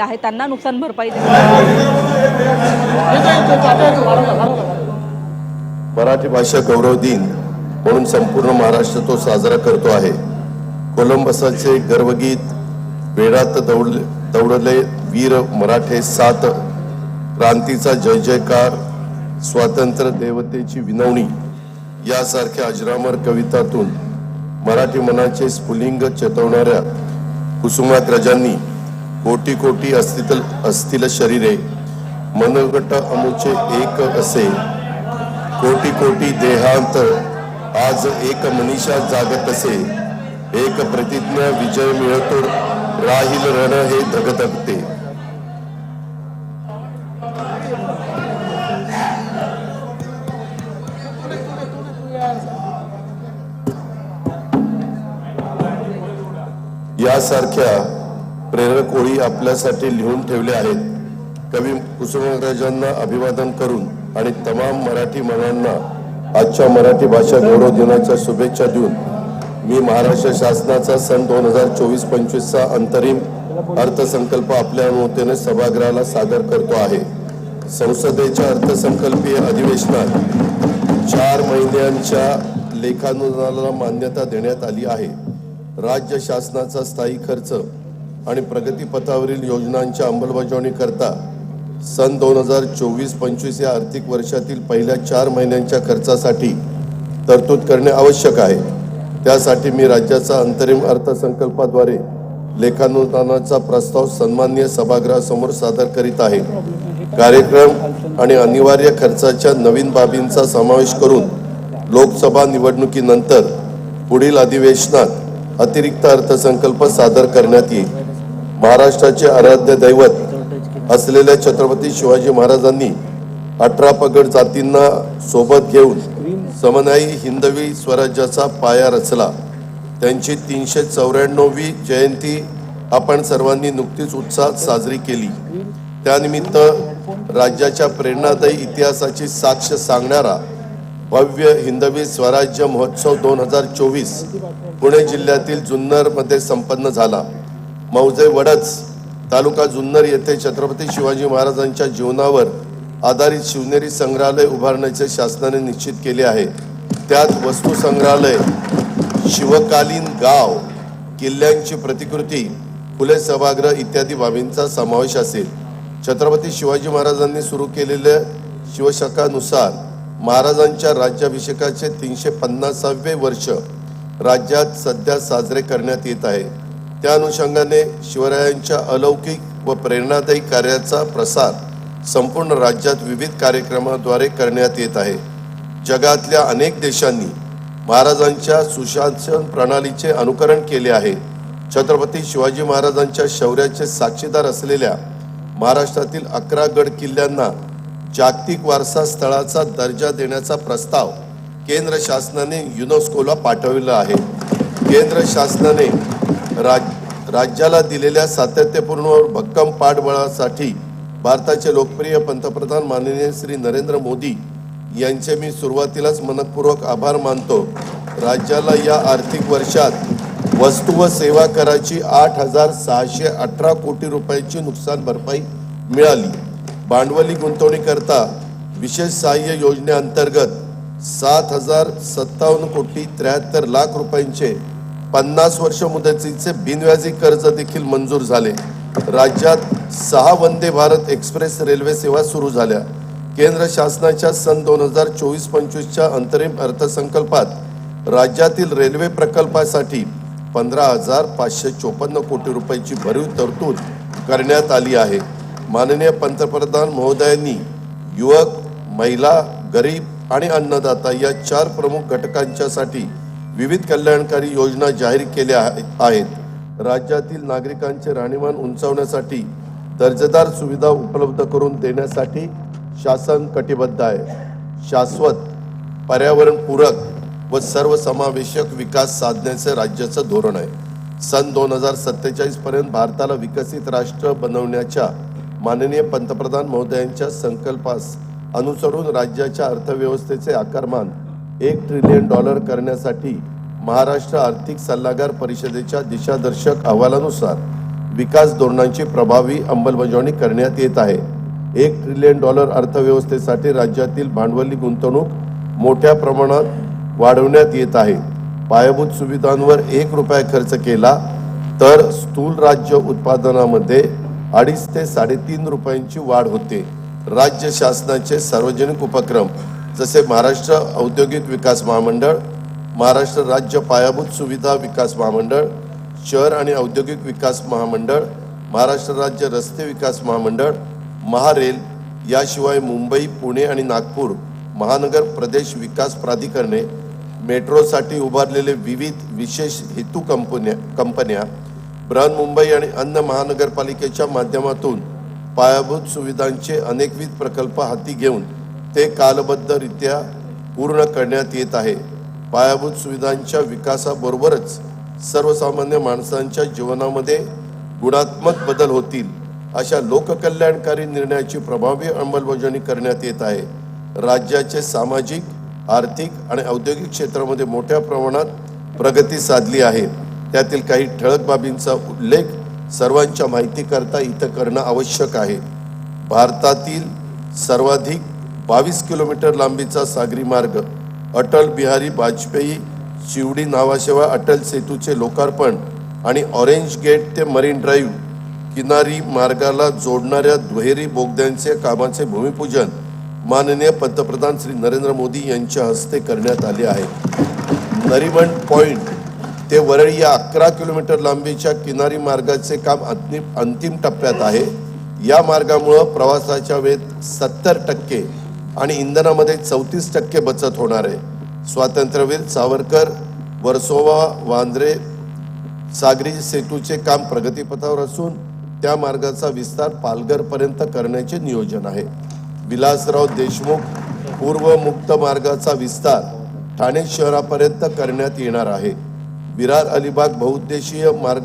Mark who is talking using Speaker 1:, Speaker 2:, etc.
Speaker 1: आहे त्यांना नुकसान भरपाई
Speaker 2: मराठी भाषा गौरव दिन म्हणून संपूर्ण महाराष्ट्र तो साजरा करतो आहे. कोलंबसाचे गर्वगीत वेळात दौडले दौडले वीर मराठे सात क्रांतीचा जय जयकार स्वातंत्र्य देवतेची विनवणी यासारख्या अजरामर कवितातून मराठी मनाचे स्फुलिंग चेतवणाऱ्या कुसुमाग्रजांनी कोटी कोटी असतील असतील शरीरे मनगट अमुचे एक असे. कोटी कोटी देहांत आज एक मनीषा जागत असे. एक प्रतिज्ञा विजय मिळतो राहील रण हे धगधगते. यासारख्या प्रेरक ओळी आपल्यासाठी लिहून ठेवले आहेत. कवी कुसुमराजांना अभिवादन करून आणि तमाम मराठी मनांना आजच्या मराठी भाषा गौरव दिनाच्या शुभेच्छा देऊन मी महाराष्ट्र शासनाचा सन दोन हजार चोवीस पंचवीसचा अंतरिम अर्थसंकल्प आपल्या अनुमतीने सभागृहाला सादर करतो आहे. संसदेच्या अर्थसंकल्पीय अधिवेशनात चार महिन्यांच्या लेखानुदानाला मान्यता देण्यात आली आहे. राज्य शासनाचा स्थायी खर्च आणि प्रगतीपथावरील योजनांच्या अंमलबजावणीकरता सन दोन हजार चोवीस पंचवीस या आर्थिक वर्षातील पहिल्या चार महिन्यांच्या खर्चासाठी तरतूद करणे आवश्यक आहे. त्यासाठी मी राज्याचा अंतरिम अर्थसंकल्पाद्वारे लेखानुदानाचा प्रस्ताव सन्मान्य सभागृहासमोर सादर करीत आहे. कार्यक्रम आणि अनिवार्य खर्चाच्या नवीन बाबींचा समावेश करून लोकसभा निवडणुकीनंतर पुढील अधिवेशनात अतिरिक्त अर्थसंकल्प सादर करण्यात येईल. महाराष्ट्राचे आराध्य दैवत असलेल्या छत्रपती शिवाजी महाराजांनी अठरा पगड जातींना सोबत घेऊन समन्यायी हिंदवी स्वराज्याचा पाया रचला. त्यांची तीनशे चौऱ्याण्णववी जयंती आपण सर्वांनी नुकतीच उत्साहात साजरी केली. त्यानिमित्त राज्याच्या प्रेरणादायी इतिहासाची साक्ष सांगणारा भव्य हिंदवी स्वराज्य महोत्सव दोन हजार चोवीस पुणे जिल्ह्यातील जुन्नरमध्ये संपन्न झाला. मौजे वडच तालुका जुन्नर येथे छत्रपती शिवाजी महाराजांच्या जीवनावर आधारित शिवनेरी संग्रहालय उभारण्याचे शासनाने निश्चित केले आहे. त्यात वस्तू संग्रहालय शिवकालीन गाव किल्ल्यांची प्रतिकृती फुले सभागृह इत्यादी बाबींचा समावेश असेल. छत्रपती शिवाजी महाराजांनी सुरू केलेल्या शिवशकानुसार महाराजांच्या राज्याभिषेकाचे तीनशे पन्नासावे वर्ष राज्यात सध्या साजरे करण्यात येत आहे. त्या अनुषंगाने शिवरायांच्या अलौकिक व प्रेरणादायी कार्याचा प्रसार संपूर्ण राज्यात विविध कार्यक्रमाद्वारे करण्यात येत आहे. जगातल्या अनेक देशांनी महाराजांच्या सुशासन प्रणालीचे अनुकरण केले आहे. छत्रपती शिवाजी महाराजांच्या शौर्याचे साक्षीदार असलेल्या महाराष्ट्रातील अकरा गड किल्ल्यांना जागतिक वारसा स्थळाचा दर्जा देण्याचा प्रस्ताव केंद्र शासनाने युनेस्कोला पाठविला आहे. केंद्र शासनाने राज राज्याला दिलेल्या सातत्यपूर्ण व भक्कम पाठबळासाठी भारताचे लोकप्रिय पंतप्रधान माननीय श्री नरेंद्र मोदी यांचे मी सुरुवातीलाच मनपूर्वक आभार मानतो. राज्याला या आर्थिक वर्षात वस्तू व सेवा कराची आठ हजार सहाशे अठरा कोटी रुपयांची नुकसान भरपाई मिळाली. भांडवली गुंतवणुकीकरता विशेष सहाय्य योजनेअंतर्गत सात हजार सत्तावन्न कोटी त्र्याहत्तर लाख रुपयांचे पन्नास वर्ष मुदतीचे बिनव्याजी कर्ज देखील मंजूर झाले. राज्यात सहा वंदे भारत एक्सप्रेस रेल्वे सेवा सुरू झाल्या. केंद्र शासनाच्या सन दोन हजार चोवीस पंचवीसच्या अंतरिम अर्थसंकल्पात राज्यातील रेल्वे प्रकल्पासाठी पंधरा हजार पाचशे चोपन्न कोटी रुपयाची भरीव तरतूद करण्यात आली आहे. माननीय पंतप्रधान महोदयांनी युवक महिला गरीब आणि अन्नदाता या चार प्रमुख घटकांच्यासाठी विविध कल्याणकारी योजना जाहीर केल्या आहेत. राज्यातील नागरिकांचे राहणीमान उंचावण्यासाठी दर्जेदार सुविधा उपलब्ध करून देण्यासाठी शासन कटिबद्ध आहे. शाश्वत पर्यावरणपूरक व सर्वसमावेशक विकास साधण्याचे राज्याचं धोरण आहे. सन दोन हजार सत्तेचाळीसपर्यंत भारताला विकसित राष्ट्र बनवण्याच्या माननीय पंतप्रधान महोदयांच्या संकल्पास अनुसरून राज्याच्या अर्थव्यवस्थेचे आकारमान एक ट्रिलियन डॉलर करण्यासाठी महाराष्ट्र आर्थिक सल्लागार परिषदेच्या दिशादर्शक अहवालानुसार विकास धोरणांची प्रभावी अंमलबजावणी करण्यात येत आहे. एक ट्रिलियन डॉलर अर्थव्यवस्थेसाठी राज्यातील भांडवली गुंतवणूक मोठ्या प्रमाणात वाढवण्यात येत आहे. पायाभूत सुविधांवर एक रुपया खर्च केला तर स्थूल राज्य उत्पादनामध्ये अडीच ते साडेतीन रुपयांची वाढ होते. राज्य शासनाचे सार्वजनिक उपक्रम जसे महाराष्ट्र औद्योगिक विकास महामंडळ महाराष्ट्र राज्य पायाभूत सुविधा विकास महामंडळ शहर आणि औद्योगिक विकास महामंडळ महाराष्ट्र राज्य रस्ते विकास महामंडळ महारेल याशिवाय मुंबई पुणे आणि नागपूर महानगर प्रदेश विकास प्राधिकरणे मेट्रोसाठी उभारलेले विविध विशेष हेतू कंपन्या कंपन्या बृहन्मुंबई आणि अन्य महानगरपालिकेच्या माध्यमातून पायाभूत सुविधांचे अनेकविध प्रकल्प हाती घेऊन ते कालबद्धरित्या पूर्ण करण्यात येत आहे. पायाभूत सुविधांच्या विकासाबरोबरच सर्वसामान्य माणसांच्या जीवनामध्ये गुणात्मक बदल होतील अशा लोककल्याणकारी निर्णयाची प्रभावी अंमलबजावणी करण्यात येत आहे. राज्याचे सामाजिक आर्थिक आणि औद्योगिक क्षेत्रामध्ये मोठ्या प्रमाणात प्रगती साधली आहे. त्यातील काही ठळक बाबींचा उल्लेख सर्वांच्या माहितीकरता इथं करणं आवश्यक आहे. भारतातील सर्वाधिक बावीस किलोमीटर लांबीचा सागरी मार्ग अटल बिहारी वाजपेयी शिवडी नावाशिवाय अटल सेतूचे लोकार्पण आणि ऑरेंज गेट ते मरीन ड्राईव्ह किनारी मार्गाला जोडणाऱ्या दुहेरी बोगद्यांचे कामाचे भूमिपूजन माननीय पंतप्रधान श्री नरेंद्र मोदी यांच्या हस्ते करण्यात आले आहे. नरिमन पॉईंट ते वरळी या अकरा किलोमीटर लांबीच्या किनारी मार्गाचे काम अंतिम अंतिम टप्प्यात आहे. या मार्गामुळं प्रवासाच्या वेळेत सत्तर टक्के आणि इंधनामध्ये चौतीस टक्के बचत होणार आहे. स्वातंत्र्यवीर सावरकर वर्सोवा वांद्रे सागरी सेतूचे काम प्रगतीपथावर असून त्या मार्गाचा विस्तार पालघरपर्यंत करण्याचे नियोजन आहे. विलासराव देशमुख पूर्व मुक्त मार्गाचा विस्तार ठाणे शहरापर्यंत करण्यात येणार आहे. विरार अलिबाग बहुउद्देशीय मार्ग